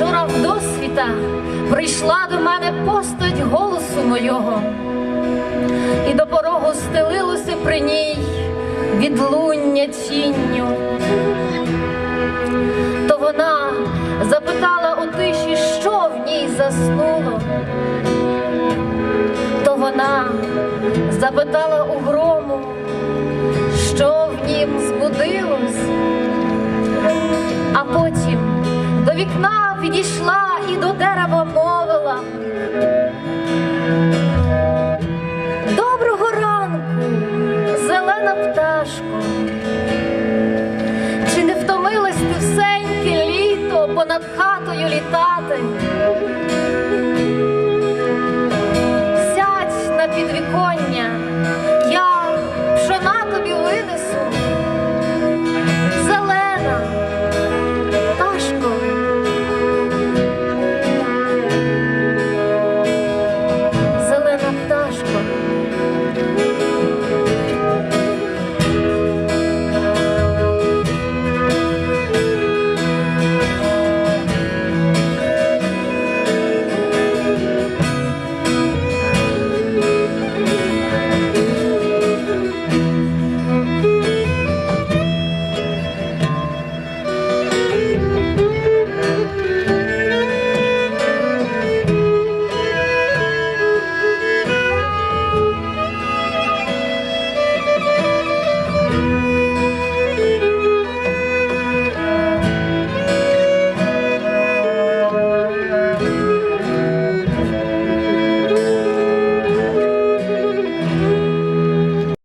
Вчора в досвіта прийшла до мене постать голосу мого, і до порогу стелилося при ній відлуння тінню. То вона запитала у тиші, що в ній заснуло. То вона запитала у грому, зелена. Чи не втомилась ти всеньке літо понад хатою літати?